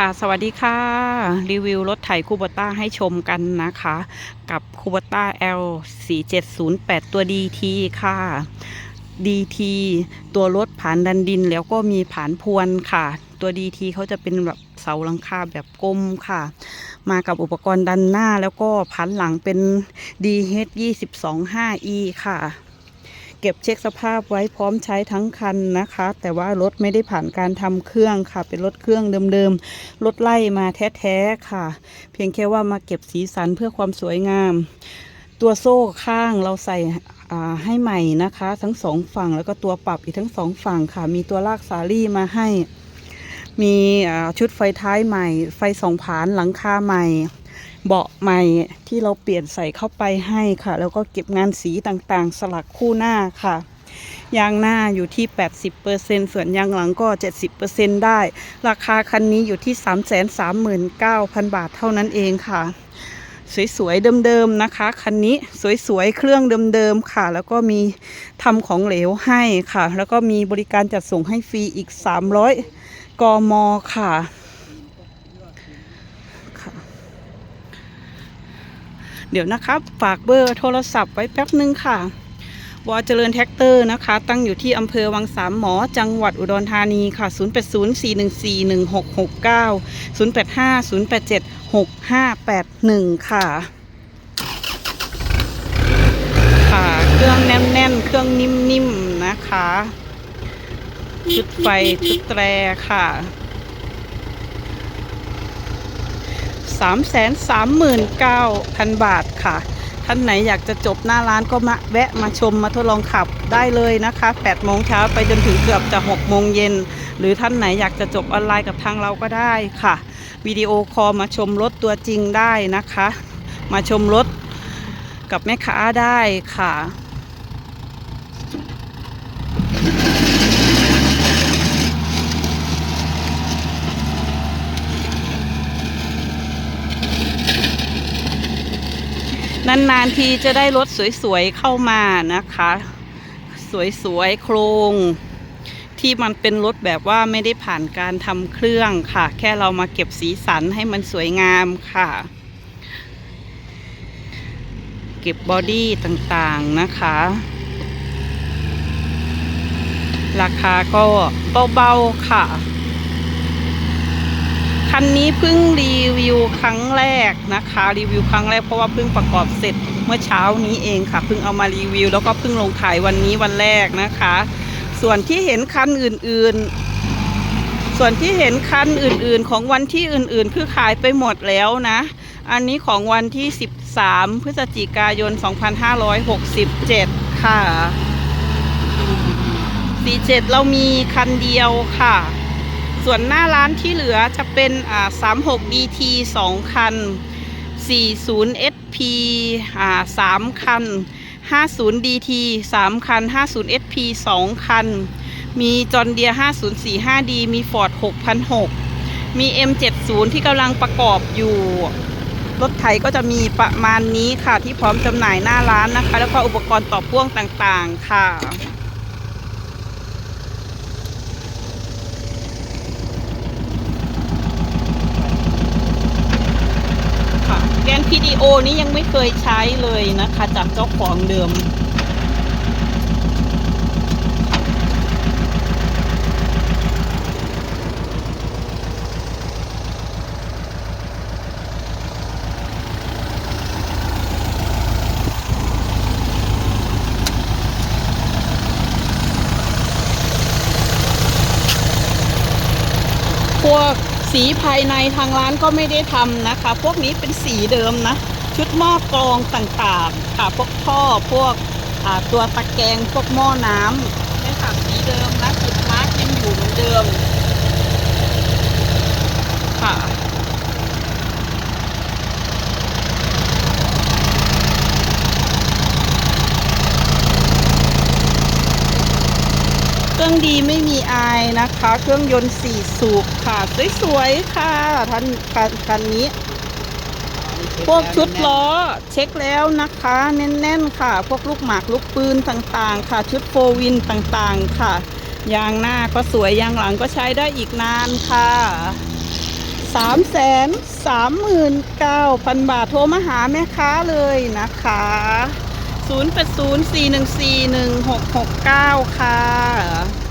ค่ะ สวัสดีค่ะ รีวิวรถไถคูบต้าให้ชมกันนะคะ กับคูบต้า L 4 7 0 8 ตัว DT ค่ะ DT ตัวรถผ่านดันดินแล้วก็มีผ่านพวนค่ะ ตัว DT เขาจะเป็นแบบเสาหลังคาแบบกลมค่ะ มากับอุปกรณ์ดันหน้าแล้วก็พันหลังเป็น DH 22 5E ค่ะ เก็บเช็คสภาพไว้พร้อมใช้ทั้งคันนะคะ แต่ว่ารถไม่ได้ผ่านการทำเครื่องค่ะ เป็นรถเครื่องเดิมๆ รถไล่มาแท้ๆค่ะ เพียงแค่ว่ามาเก็บสีสันเพื่อความสวยงาม ตัวโซ่ข้างเราใส่ให้ใหม่นะคะ ทั้งสองฝั่งแล้วก็ตัวปรับอีกทั้งสองฝั่งค่ะ มีตัวลากสาลี่มาให้ มีชุดไฟท้ายใหม่ ไฟสองผานหลังคาใหม่ เบาะใหม่ที่เราเปลี่ยนใส่เข้าไปให้ค่ะ แล้วก็เก็บงานสีต่างๆ สลักคู่หน้าค่ะยางหน้าอยู่ที่ 80%ส่วนยางหลังก็ 70%ได้ ราคาคันนี้อยู่ที่ 339,000 บาทเท่านั้นเองค่ะ สวยๆ เดิมๆ นะคะ คันนี้สวยๆ เครื่องเดิมๆ ค่ะ แล้วก็มีทำของเหลวให้ค่ะ แล้วก็มีบริการจัดส่งให้ฟรีอีก 300 กมค่ะค่ะ เดี๋ยวนะครับฝากเบอร์โทรศัพท์ไว้แป๊บนึงค่ะวอเจริญแท็กเตอร์นะคะ ตั้งอยู่ที่อำเภอวังสามหมอ จังหวัดอุดรธานีค่ะ 0804141669 0850876581 ค่ะ ค่ะ เครื่องแน่นๆ เครื่องนิ่มๆนะคะ ชุดไฟ ชุดแตรค่ะ สามแสนสามหมื่นเก้าพันบาทค่ะ ท่านไหนอยากจะจบหน้าร้านก็มาแวะมาชมมาทดลองขับได้เลยนะคะ8โมงเช้าไปจนถึงเกือบจะ6โมงเย็น หรือท่านไหนอยากจะจบออนไลน์กับทางเราก็ได้ค่ะวิดีโอคอลมาชมรถตัวจริงได้นะคะ มาชมรถกับแม่ค้าได้ค่ะ นานๆทีจะได้รถสวยๆเข้ามานะคะ สวยๆโครงที่มันเป็นรถแบบว่าไม่ได้ผ่านการทำเครื่องค่ะ แค่เรามาเก็บสีสันให้มันสวยงามค่ะ เก็บบอดี้ต่างๆนะคะ ราคาก็เบาๆค่ะ คันนี้เพิ่งรีวิวครั้งแรกนะคะ รีวิวครั้งแรกเพราะว่าเพิ่งประกอบเสร็จเมื่อเช้านี้เองค่ะเพิ่งเอามารีวิว แล้วก็เพิ่งลงขายวันนี้วันแรกนะคะ ส่วนที่เห็นคันอื่นๆ ส่วนที่เห็นคันอื่นๆ ของวันที่อื่นๆคือขายไปหมดแล้วนะ อันนี้ของวันที่ 13 พฤศจิกายน 2567 ค่ะ 47 เรามีคันเดียวค่ะ ส่วนหน้าร้านที่เหลือจะเป็นอ่า36 DT 2 คัน 40 SP อ่า3คัน 50 DT 3 คัน 50 SP 2 คัน มีจอนเดีย 5045D มี Ford 6006 มี M70 ที่กำลังประกอบอยู่ รถไถก็จะมีประมาณนี้ค่ะที่พร้อมจำหน่ายหน้าร้านนะคะ แล้วก็อุปกรณ์ต่อพ่วงต่างๆค่ะ แกน PDO นี้ยังไม่เคยใช้เลยนะคะ จากเจ้าของเดิม พวก สีภายในทางร้านก็ไม่ได้ทำนะคะ พวกนี้เป็นสีเดิมนะ ชุดหม้อกรองต่างๆ ค่ะ พวกท่อ พวกตัวตะแกรง พวกหม้อน้ำเนี่ยค่ะสีเดิมนะจุดมาร์กยังอยู่เหมือนเดิม ครื่องดีไม่มีอายนะคะ เครื่องยนต์สี่สูบค่ะ สวยๆค่ะท่านคันคันนี้ พวกชุดล้อเช็คแล้วนะคะ แน่นๆค่ะ พวกลูกหมากลูกปืนต่างๆ ค่ะ ชุดโฟวินต่างๆค่ะ ยางหน้าก็สวยยางหลังก็ใช้ได้อีกนานค่ะสามแสนสามหมื่นเก้าพันบาทโทรมาหาแม่ค้าเลยนะคะ 0 8 0 4 1 4 1 6 6 9 ค่ะ